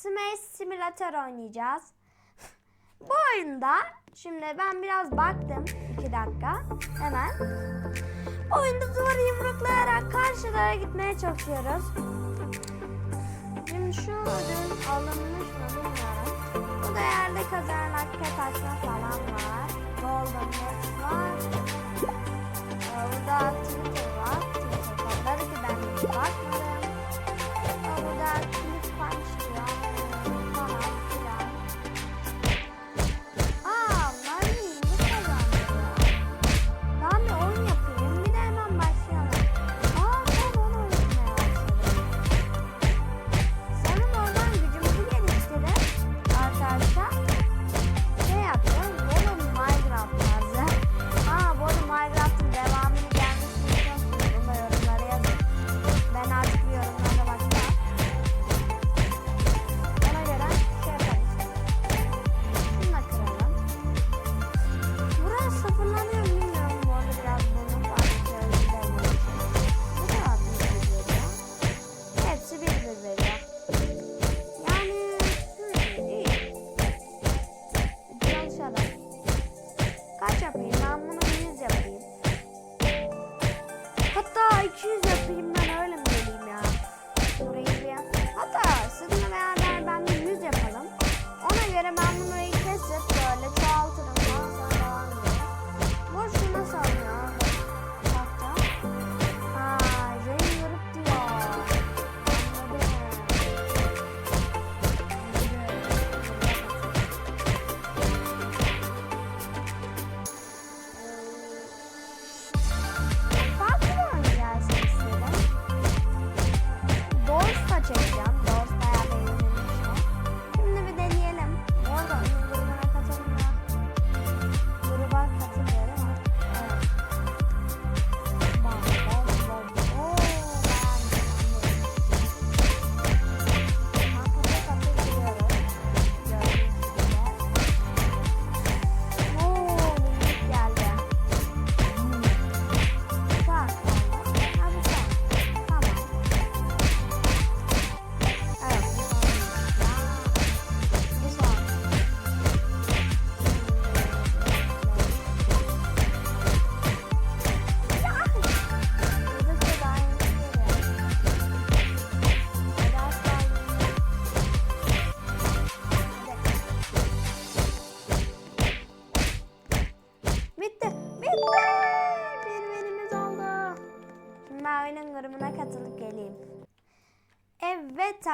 Space Simulator oynayacağız. Bu oyunda şimdi ben biraz baktım 2 dakika hemen. Bu oyunda duvarı yumruklayarak karşılara gitmeye çalışıyoruz. Şimdi şu ödül alınmış mı bilmiyorum. Bu da yerde kazanan pet açma falan var. Golden Watch var. Burada Twitter var. Twitter kodları ki ben bakmadım. Burada Click Punch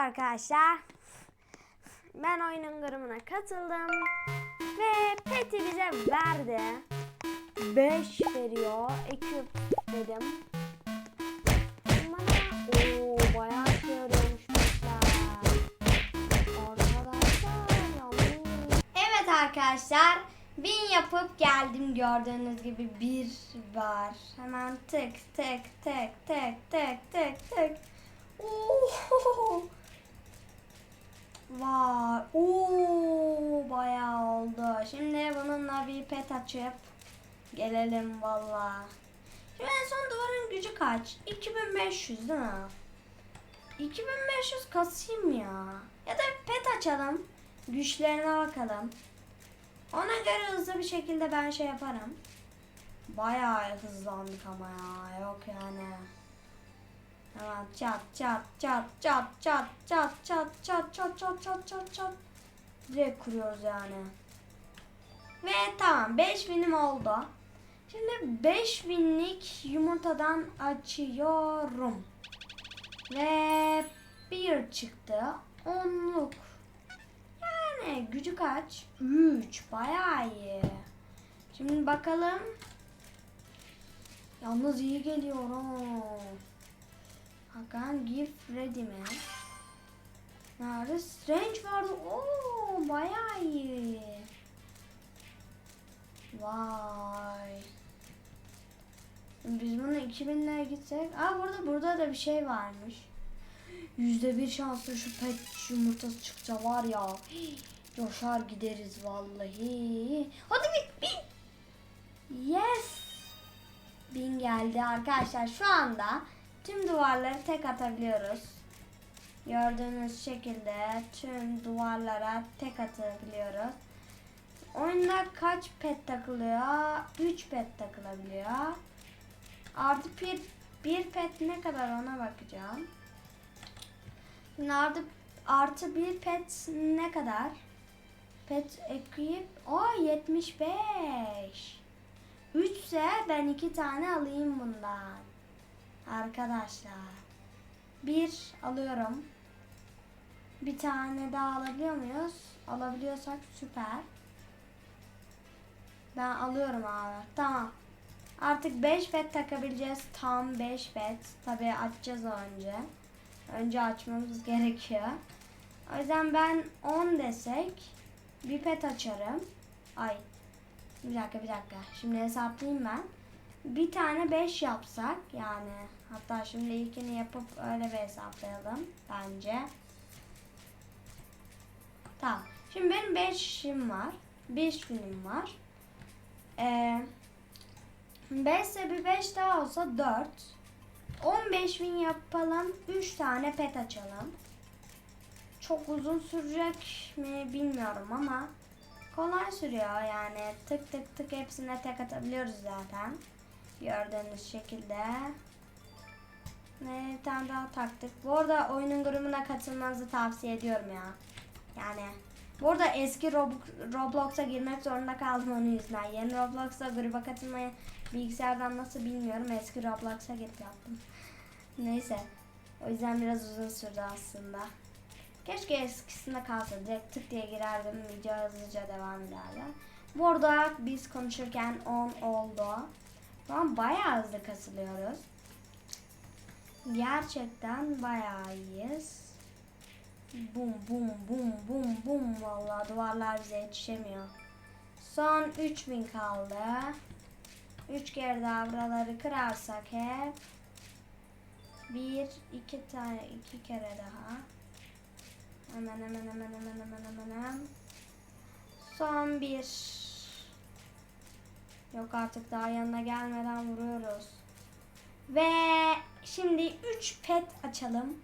arkadaşlar. Ben oyunun grubuna katıldım. Ve peti bize verdi. 5 veriyor. Ekip dedim. Bana ooo bayağı şey yarıyormuş petler. Arkadaşlar. Evet arkadaşlar. Bin yapıp geldim gördüğünüz gibi bir var. Hemen tık tık tık tık tık tık tık. Oo. Vay. Oo bayağı oldu. Şimdi bununla bir pet açıp gelelim valla. Şimdi en son duvarın gücü kaç? 2500 değil mi? 2500 kasayım ya. Ya da pet açalım. Güçlerine bakalım. Ona göre hızlı bir şekilde ben şey yaparım. Bayağı hızlandık ama ya. Yok yani. Hemen çat çat çat çat çat çat çat çat çat çat çat çat çat. Direkt kuruyoruz yani. Ve tamam 5000'im oldu. Şimdi 5000'lik yumurtadan açıyorum. Ve bir çıktı. Onluk. Yani gücü kaç? 3. Bayağı iyi. Şimdi bakalım. Yalnız iyi geliyor ha. Hakan gift ready mi? Nerede? Strange vardı. Oo, bayağı iyi. Vay. Biz bunu 2000 liraya gitsek. Aa burada burada da bir şey varmış. Yüzde bir şanslı şu pet yumurtası çıksa var ya. Coşar gideriz vallahi. Hadi bir bin. Yes. Bin geldi arkadaşlar. Şu anda tüm duvarları tek atabiliyoruz. Gördüğünüz şekilde tüm duvarlara tek atabiliyoruz. Oyunda kaç pet takılıyor? 3 pet takılabiliyor. Artı bir, bir pet ne kadar ona bakacağım. Şimdi artı, artı bir pet ne kadar? Pet equip o 75. 3 ise ben iki tane alayım bundan. Arkadaşlar. Bir alıyorum. Bir tane daha alabiliyor muyuz? Alabiliyorsak süper. Ben alıyorum abi. Tamam. Artık 5 pet takabileceğiz. Tam 5 pet. Tabii açacağız önce. Önce açmamız gerekiyor. O yüzden ben 10 desek bir pet açarım. Ay. Bir dakika bir dakika. Şimdi hesaplayayım ben. Bir tane 5 yapsak yani hatta şimdi ilkini yapıp öyle bir hesaplayalım bence. Tamam. Şimdi benim 5 işim var. 5 günüm var. Ee, 5 ise bir 5 daha olsa 4. 15 bin yapalım. 3 tane pet açalım. Çok uzun sürecek mi bilmiyorum ama kolay sürüyor yani. Tık tık tık hepsine tek atabiliyoruz zaten. Gördüğünüz şekilde. Ve bir tane daha taktık. Bu arada oyunun grubuna katılmanızı tavsiye ediyorum ya. Yani burada eski Rob- Roblox'a girmek zorunda kaldım onun yüzünden. Yeni Roblox'a gruba katılmayı bilgisayardan nasıl bilmiyorum. Eski Roblox'a gidip yaptım. Neyse. O yüzden biraz uzun sürdü aslında. Keşke eskisinde kalsa. Direkt tık diye girerdim. Video hızlıca devam ederdi. Bu arada biz konuşurken 10 oldu. An bayağı hızlı kasılıyoruz. Gerçekten bayağı iyiyiz. Bum bum bum bum bum vallahi duvarlar bize yetişemiyor. Son 3000 kaldı. 3 kere daha buraları kırarsak hep bir, iki tane, iki kere daha. Hemen hemen hemen hemen hemen hemen hemen. Son bir. Yok artık daha yanına gelmeden vuruyoruz. Ve şimdi 3 pet açalım.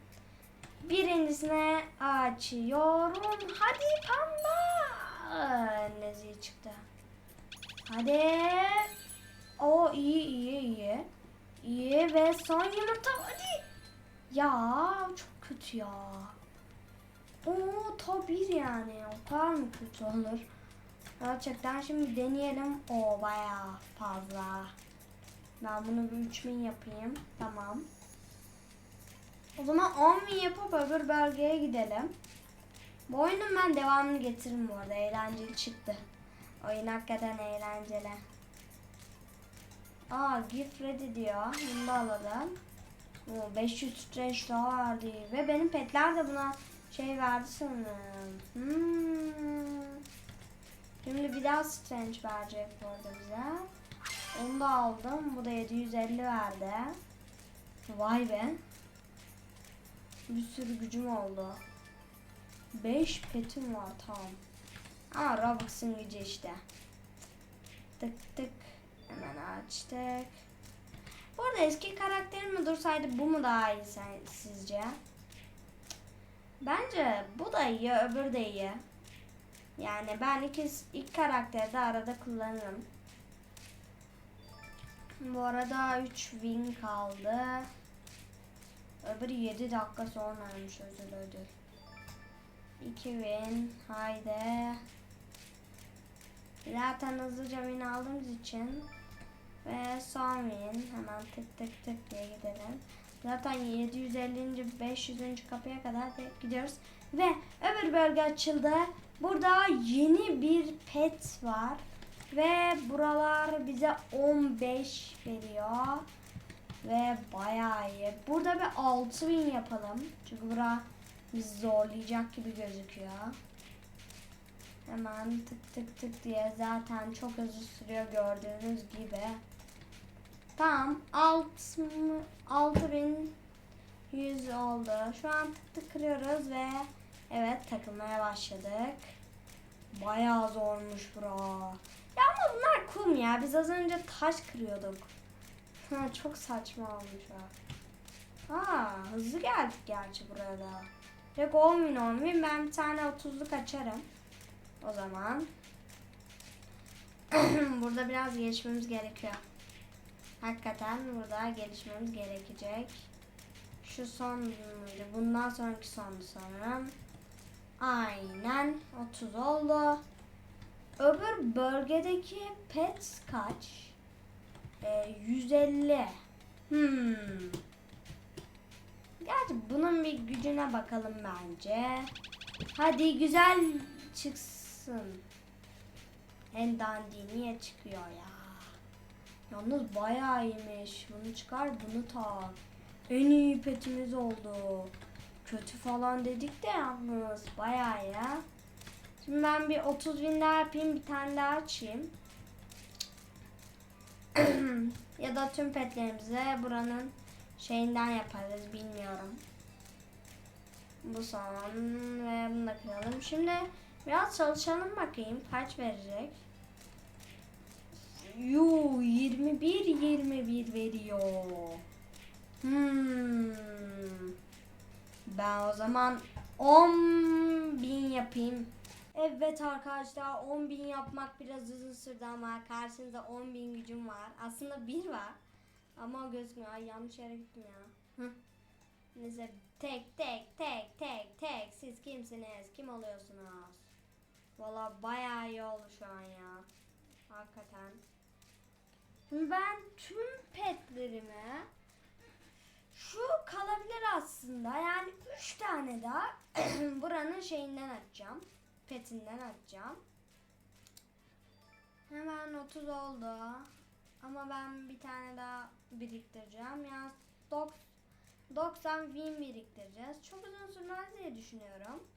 Birincisine açıyorum. Hadi panda. Nezi çıktı. Hadi. O iyi iyi iyi. İyi ve son yumurta hadi. Ya çok kötü ya. Oo top bir yani. O kadar mı kötü olur? Gerçekten şimdi deneyelim. O bayağı fazla. Ben bunu bir 3000 yapayım. Tamam. O zaman 10.000 yapıp öbür bölgeye gidelim. Bu oyunun ben devamını getiririm bu arada. Eğlenceli çıktı. Oyun hakikaten eğlenceli. Aa gift ready diyor. Bunu da alalım. Oo, 500 strange daha verdi. Ve benim petler de buna şey verdi sanırım. Hmm. Şimdi bir daha strange verecek bu arada bize. Onu da aldım. Bu da 750 verdi. Vay be. Bir sürü gücüm oldu. 5 petim var tam. Ama Robux'un gücü işte. Tık tık. Hemen açtık. Bu arada eski karakterim mi dursaydı bu mu daha iyi sen- sizce? Bence bu da iyi, öbür de iyi. Yani ben iki, ilk karakteri de arada kullanırım. Bu arada 3000 kaldı. Öbürü 7 dakika sonraymış ödül ödül. 2000 haydi. Zaten hızlıca win aldığımız için ve son win hemen tık tık tık diye gidelim. Zaten 750. 500. kapıya kadar da gidiyoruz. Ve öbür bölge açıldı. Burada yeni bir pet var. Ve buralar bize 15 veriyor. Ve bayağı iyi. Burada bir 6000 yapalım. Çünkü bura bizi zorlayacak gibi gözüküyor. Hemen tık tık tık diye zaten çok hızlı sürüyor gördüğünüz gibi. Tamam 6100 oldu. Şu an tık tık kırıyoruz ve evet takılmaya başladık. Bayağı zormuş bura. Ya ama bunlar kum ya. Biz az önce taş kırıyorduk. Ha, çok saçma olmuş ha. Aa, hızlı geldik gerçi buraya da. Direkt 10 bin 10 bin ben bir tane 30'luk açarım. O zaman. burada biraz gelişmemiz gerekiyor. Hakikaten burada gelişmemiz gerekecek. Şu son? Bundan sonraki sondu sanırım. Aynen 30 oldu. Öbür bölgedeki pet kaç? Ee, 150. Hmm. Gerçi bunun bir gücüne bakalım bence. Hadi güzel çıksın. En dandiği niye çıkıyor ya? Yalnız bayağı iyiymiş. Bunu çıkar bunu tak. En iyi petimiz oldu. Kötü falan dedik de yalnız bayağı ya. Şimdi ben bir 30 bin daha yapayım bir tane daha açayım. ya da tüm petlerimize buranın şeyinden yaparız bilmiyorum. Bu son ve bunu da kıralım. Şimdi biraz çalışalım bakayım kaç verecek. Yu 21 21 veriyor. Hmm. Ben o zaman 10 bin yapayım. Evet arkadaşlar 10 bin yapmak biraz uzun sürdü ama karşınızda 10 bin gücüm var. Aslında bir var. Ama gözükmüyor. Ay yanlış yere gittim ya. Hıh. Neyse tek tek tek tek tek siz kimsiniz? Kim oluyorsunuz? Valla bayağı iyi oldu şu an ya. Hakikaten. Ben tüm petlerimi şu kalabilir aslında. Yani 3 tane daha buranın şeyinden açacağım. Petinden açacağım. Hemen 30 oldu. Ama ben bir tane daha biriktireceğim. Yani dok- 90 win biriktireceğiz. Çok uzun sürmez diye düşünüyorum.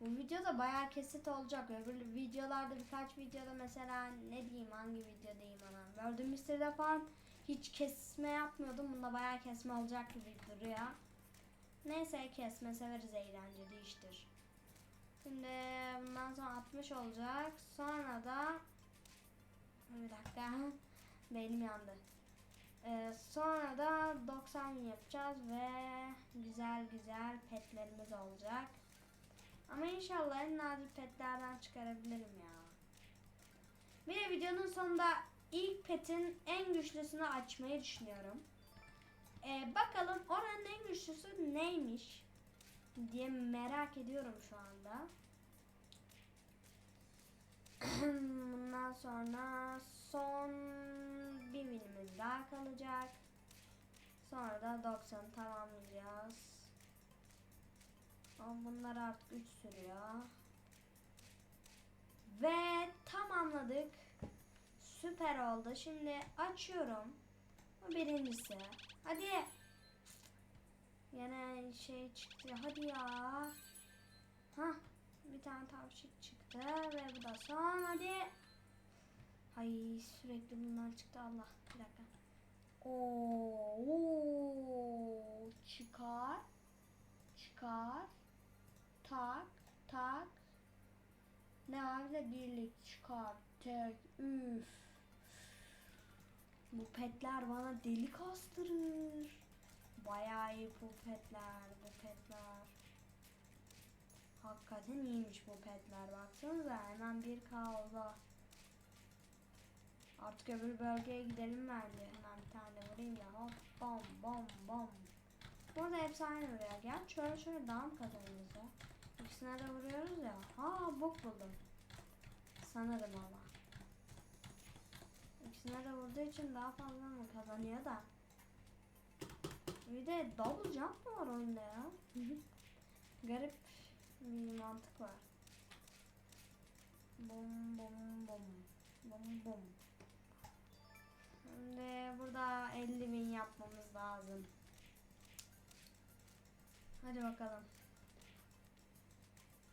Bu videoda bayağı kesit olacak. Öbür videolarda birkaç videoda mesela ne diyeyim hangi video diyeyim ona. World Mystery'de falan hiç kesme yapmıyordum. Bunda bayağı kesme olacak gibi duruyor. Neyse kesme severiz eğlenceli iştir. Şimdi bundan sonra 60 olacak. Sonra da bir dakika beynim yandı. Ee, sonra da 90 yapacağız ve güzel güzel petlerimiz olacak. Ama inşallah en nadir petlerden çıkarabilirim ya. Bir de videonun sonunda ilk petin en güçlüsünü açmayı düşünüyorum. Ee, bakalım oranın en güçlüsü neymiş diye merak ediyorum şu anda. Bundan sonra son bir minimiz daha kalacak. Sonra da 90 tamamlayacağız. Ama bunlar artık 3 sürüyor. Ve tamamladık. Süper oldu. Şimdi açıyorum. Bu birincisi. Hadi. Yine şey çıktı. Hadi ya. Hah. Bir tane tavşik çıktı ve bu da son. Hadi. Ay sürekli bunlar çıktı Allah. Bir dakika. Oo, çıkar. Çıkar. Tak. Tak. Ne var de birlik çıkar. Tek. Üf. Bu petler bana deli kastırır. Bu petler. Bu petler. Hakikaten iyiymiş bu petler. Baksanıza hemen 1K oldu. Artık öbür bölgeye gidelim bence. Hemen bir tane vurayım da hop bom bom bom. Burada aynı vuruyor. Gel şöyle şöyle daha mı kazanıyoruz ya? İkisine de vuruyoruz ya. Ha bok buldum. Sanırım ama. İkisine de vurduğu için daha fazla mı kazanıyor da. Bir de double jump mı var oyunda ya? Garip bir mantık var. Bom bom bom. Bom bom. Şimdi burada 50 bin yapmamız lazım. Hadi bakalım.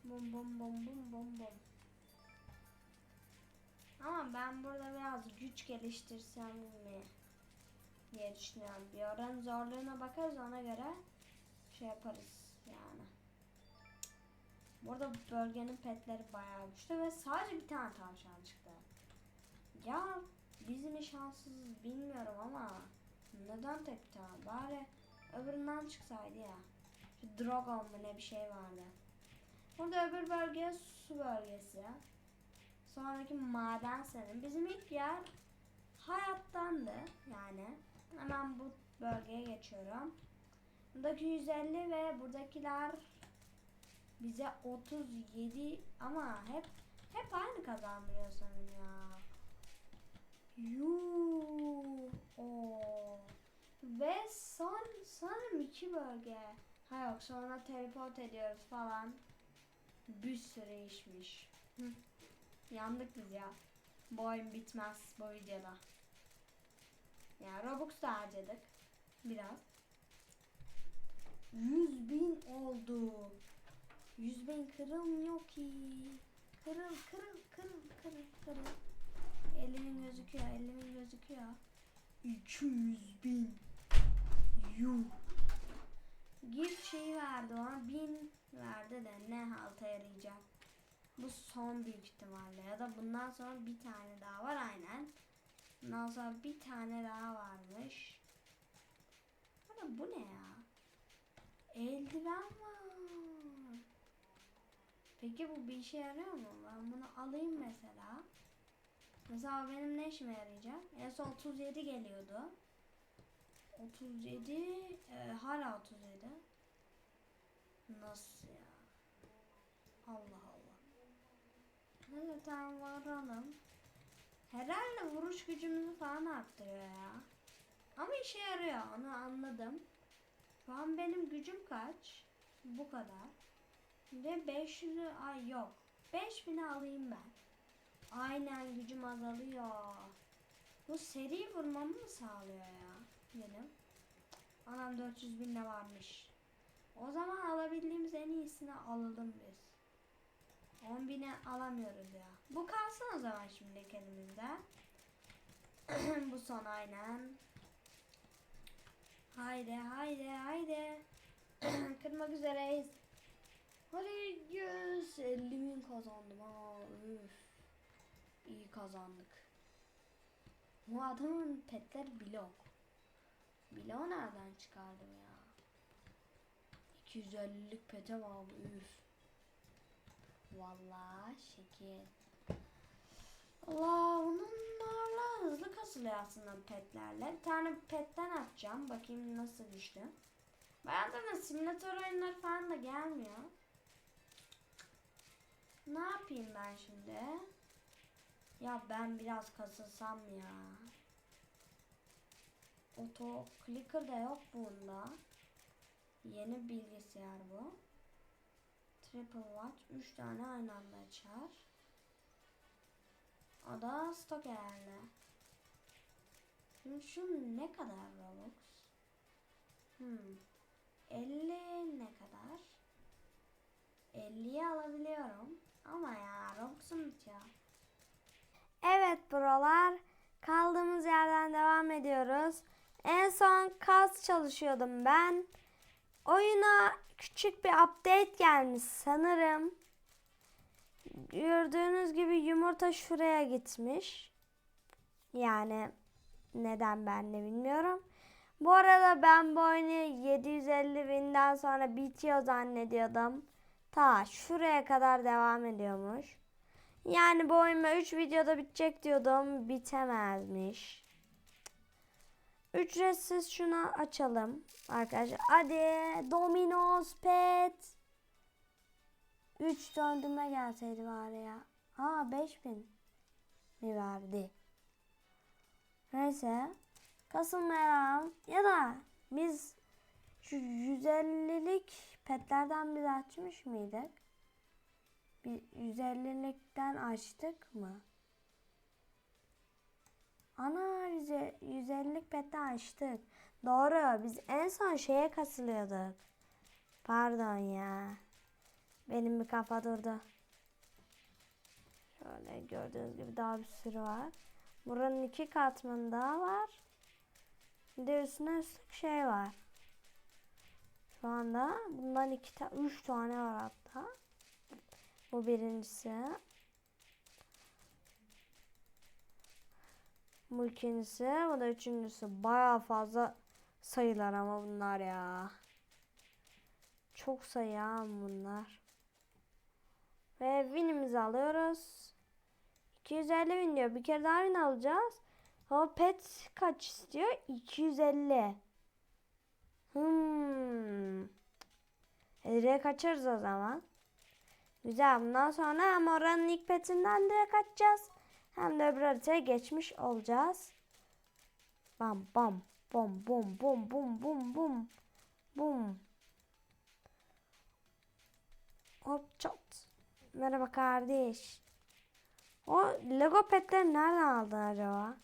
Bom bom bom bom bom bom. Ama ben burada biraz güç geliştirsem mi diye düşünüyorum. Bir oranın zorluğuna bakarız ona göre şey yaparız yani. Burada bölgenin petleri bayağı güçlü ve sadece bir tane tavşan çıktı. Ya biz mi şanssızız bilmiyorum ama neden tek bir tane bari öbüründen çıksaydı ya. Şu Dragon mu ne bir şey vardı. Burada öbür bölge su bölgesi. Sonraki maden senin. Bizim ilk yer hayattandı yani. Hemen bu bölgeye geçiyorum. Buradaki 150 ve buradakiler bize 37 ama hep hep aynı kazandırıyor sanırım ya. Yuu. Ve son sanırım iki bölge. Ha yok sonra teleport ediyoruz falan. Bir sürü işmiş. Hı. Yandık biz ya. Bu oyun bitmez bu videoda. Ya Robux da harcadık. Biraz. 100 bin oldu. 100 bin kırılmıyor ki. Kırıl kırıl kırıl kırıl kırıl. Elimin gözüküyor elimin gözüküyor. 200 bin. Yuh. Gift şeyi verdi ona. Bin verdi de ne halta yarayacak. Bu son büyük ihtimalle. Ya da bundan sonra bir tane daha var aynen. Bundan sonra bir tane daha varmış. Ama bu ne ya? Eldiven var. Peki bu bir işe yarıyor mu? Ben bunu alayım mesela. Mesela benim ne işime yarayacak? En son 37 geliyordu. 37 e, hala 37. Nasıl ya? Allah Allah. Neyse tamam varalım. Herhalde vuruş gücümüzü falan arttırıyor ya. Ama işe yarıyor onu anladım. Şu an benim gücüm kaç? Bu kadar. Ve 500'ü ay yok. 5000'i alayım ben. Aynen gücüm azalıyor. Bu seri vurmamı mı sağlıyor ya? Benim. Anam 400 bin de varmış. O zaman alabildiğimiz en iyisini alalım biz. 10 bine alamıyoruz ya. Bu kalsın o zaman şimdilik elimizde. Bu son aynen. Haydi haydi haydi. Kırmak üzereyiz. Hadi 150 bin kazandım ha. Üf. İyi kazandık. Bu adamın petler blok. Blok nereden çıkardım ya? 250'lik pete var üf. Vallahi şekil. Allah bunlarla hızlı kasılıyor aslında petlerle. Bir tane petten atacağım. Bakayım nasıl güçlü. Bayağı da simülatör oyunları falan da gelmiyor. Ne yapayım ben şimdi? Ya ben biraz kasılsam ya. Auto clicker da yok bunda. Yeni bilgisayar bu. Triple watch 3 tane aynı anda açar. O da stok herhalde. Şimdi şu ne kadar Robux? Hmm. 50 ne kadar? 50'ye alabiliyorum. Ama ya Robux'um bitiyor. Evet buralar. Kaldığımız yerden devam ediyoruz. En son kas çalışıyordum ben. Oyuna küçük bir update gelmiş sanırım. Gördüğünüz gibi yumurta şuraya gitmiş. Yani neden ben de bilmiyorum. Bu arada ben bu oyunu 750 binden sonra bitiyor zannediyordum. Ta şuraya kadar devam ediyormuş. Yani bu oyun 3 videoda bitecek diyordum. Bitemezmiş. Ücretsiz şunu açalım arkadaşlar. Hadi Domino's Pet. 3 döndüme gelseydi var ya. Aa 5000 mi verdi? Neyse. Kasılmayalım. Ya da biz şu 150'lik petlerden biz açmış mıydık? Bir 150'likten açtık mı? Ana bize 150'lik peti açtık. Doğru. Biz en son şeye kasılıyorduk. Pardon ya. Benim bir kafa durdu. Şöyle gördüğünüz gibi daha bir sürü var. Buranın iki katmanı daha var. Bir de üstüne üstlük şey var. Şu anda bundan iki ta üç tane var hatta. Bu birincisi. Bu ikincisi. Bu da üçüncüsü. Baya fazla sayılar ama bunlar ya. Çok sayı bunlar. Ve winimizi alıyoruz. 250 win diyor. Bir kere daha win alacağız. Ama pet kaç istiyor? 250. Hmm. E, direkt kaçarız o zaman. Güzel. Bundan sonra hem oranın ilk petinden direkt kaçacağız. Hem de öbür haritaya geçmiş olacağız. Bam bam. Bom bom bom bom bom bom. Bum. Hop çat. Merhaba kardeş. O Lego petleri nereden aldın acaba?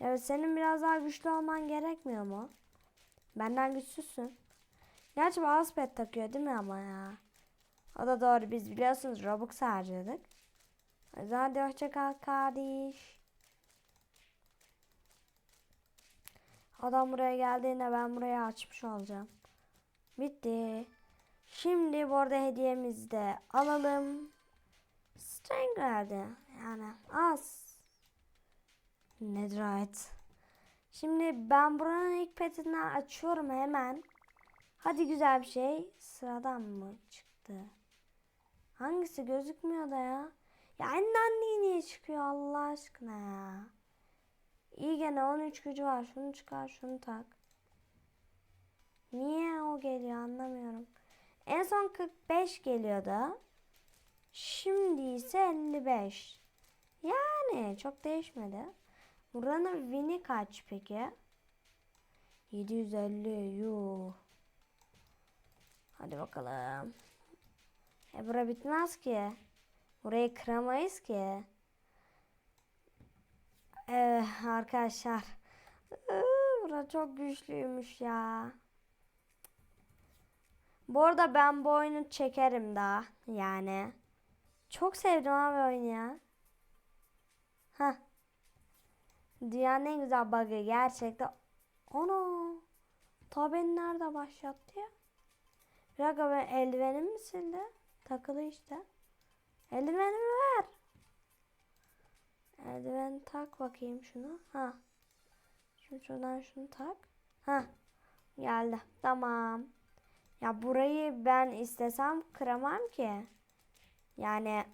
Evet senin biraz daha güçlü olman gerekmiyor mu? Benden güçsüzsün. Gerçi bazı pet takıyor değil mi ama ya? O da doğru biz biliyorsunuz Robux harcadık. O yüzden Hadi hoşça kal kardeş. Adam buraya geldiğinde ben burayı açmış olacağım. Bitti. Şimdi bu arada hediyemizi de alalım. Verdi. Yani az. Netherite. Şimdi ben buranın ilk petinden açıyorum hemen. Hadi güzel bir şey. Sıradan mı çıktı? Hangisi gözükmüyor da ya? Ya en niye çıkıyor Allah aşkına ya? İyi gene 13 gücü var. Şunu çıkar şunu tak. Niye o geliyor anlamıyorum. En son 45 geliyordu. Şimdi ise 55. Yani çok değişmedi. Buranın win'i kaç peki? 750 yuh. Hadi bakalım. E bura bitmez ki. Burayı kıramayız ki. Evet arkadaşlar. Bura çok güçlüymüş ya. Bu arada ben bu oyunu çekerim daha. Yani. Çok sevdim abi oyunu ya. Heh. Dünyanın en güzel bug'ı gerçekten. Ana. Ta beni nerede başlattı ya? Bir dakika ben eldivenim mi sildi? Takılı işte. Eldivenimi ver. Eldiven tak bakayım şunu. Ha. Şimdi şuradan şunu tak. Ha. Geldi. Tamam. Ya burayı ben istesem kıramam ki. Yani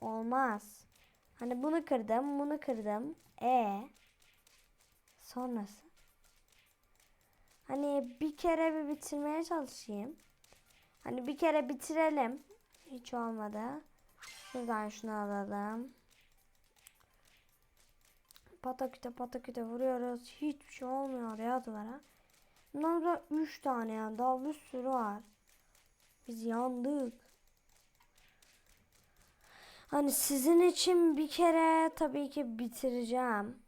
olmaz. Hani bunu kırdım, bunu kırdım. E sonrası. Hani bir kere bir bitirmeye çalışayım. Hani bir kere bitirelim. Hiç olmadı. Şuradan şunu alalım. Pataküte pataküte vuruyoruz. Hiçbir şey olmuyor ya duvara. Bundan da 3 tane yani. Daha bir sürü var. Biz yandık. Hani sizin için bir kere tabii ki bitireceğim.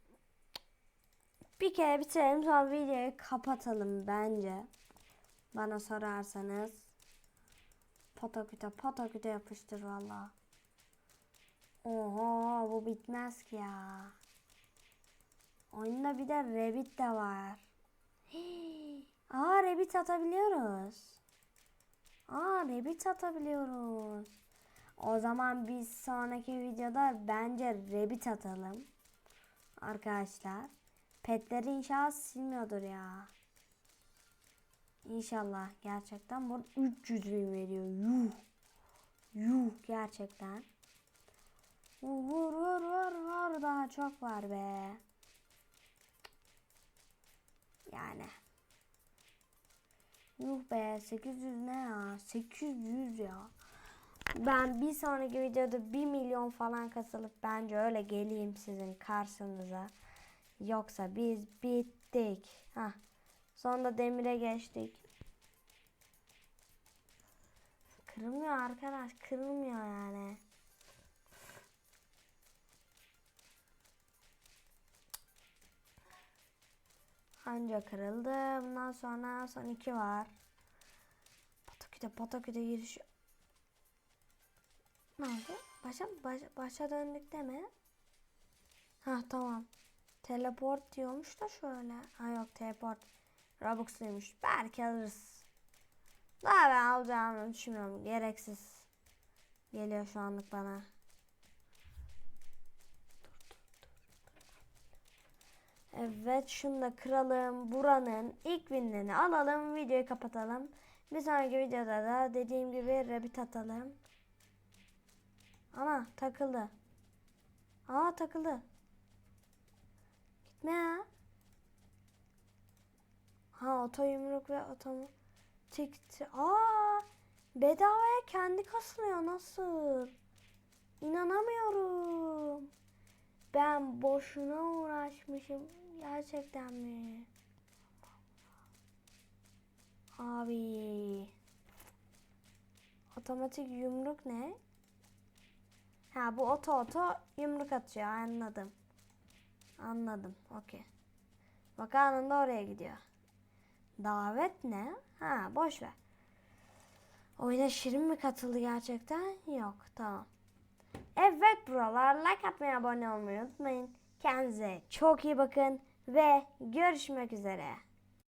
Bir kere bitirelim sonra videoyu kapatalım bence. Bana sorarsanız. Pataküte pataküte yapıştır valla. Oha bu bitmez ki ya. Oyunda bir de Rabbit de var. Aa Rabbit atabiliyoruz. Aa Rabbit atabiliyoruz. O zaman biz sonraki videoda bence Rabbit atalım. Arkadaşlar. Petleri inşallah silmiyordur ya. İnşallah gerçekten bu 300 bin veriyor. Yuh. Yuh gerçekten. Vur vur vur vur daha çok var be. Yani. Yuh be 800 ne ya? 800 ya. Ben bir sonraki videoda 1 milyon falan kasılıp bence öyle geleyim sizin karşınıza. Yoksa biz bittik. Hah. Sonunda demire geçtik. Kırılmıyor arkadaş. Kırılmıyor yani. Anca kırıldı. Bundan sonra son iki var. Pataküte pataküte giriş. Ne oldu? Başa, başa, başa döndük deme. Ha tamam. Teleport diyormuş da şöyle. Ha yok teleport. Robux'luymuş. Belki alırız. Daha ben alacağımı düşünmüyorum. Gereksiz. Geliyor şu anlık bana. Evet şunu da kıralım. Buranın ilk winlerini alalım. Videoyu kapatalım. Bir sonraki videoda da dediğim gibi rabbit atalım. Ana takıldı. Aa takıldı. Gitme ya. Ha oto yumruk ve otomatik. Aa bedavaya kendi kasılıyor nasıl? İnanamıyorum. Ben boşuna uğraşmışım. Gerçekten mi? Abi. Otomatik yumruk ne? Ha bu oto oto yumruk atıyor anladım. Anladım. Okey. Bak anında oraya gidiyor. Davet ne? Ha boş ver. Oyuna Şirin mi katıldı gerçekten? Yok tamam. Evet buralar like atmayı abone olmayı unutmayın. Kendinize çok iyi bakın ve görüşmek üzere.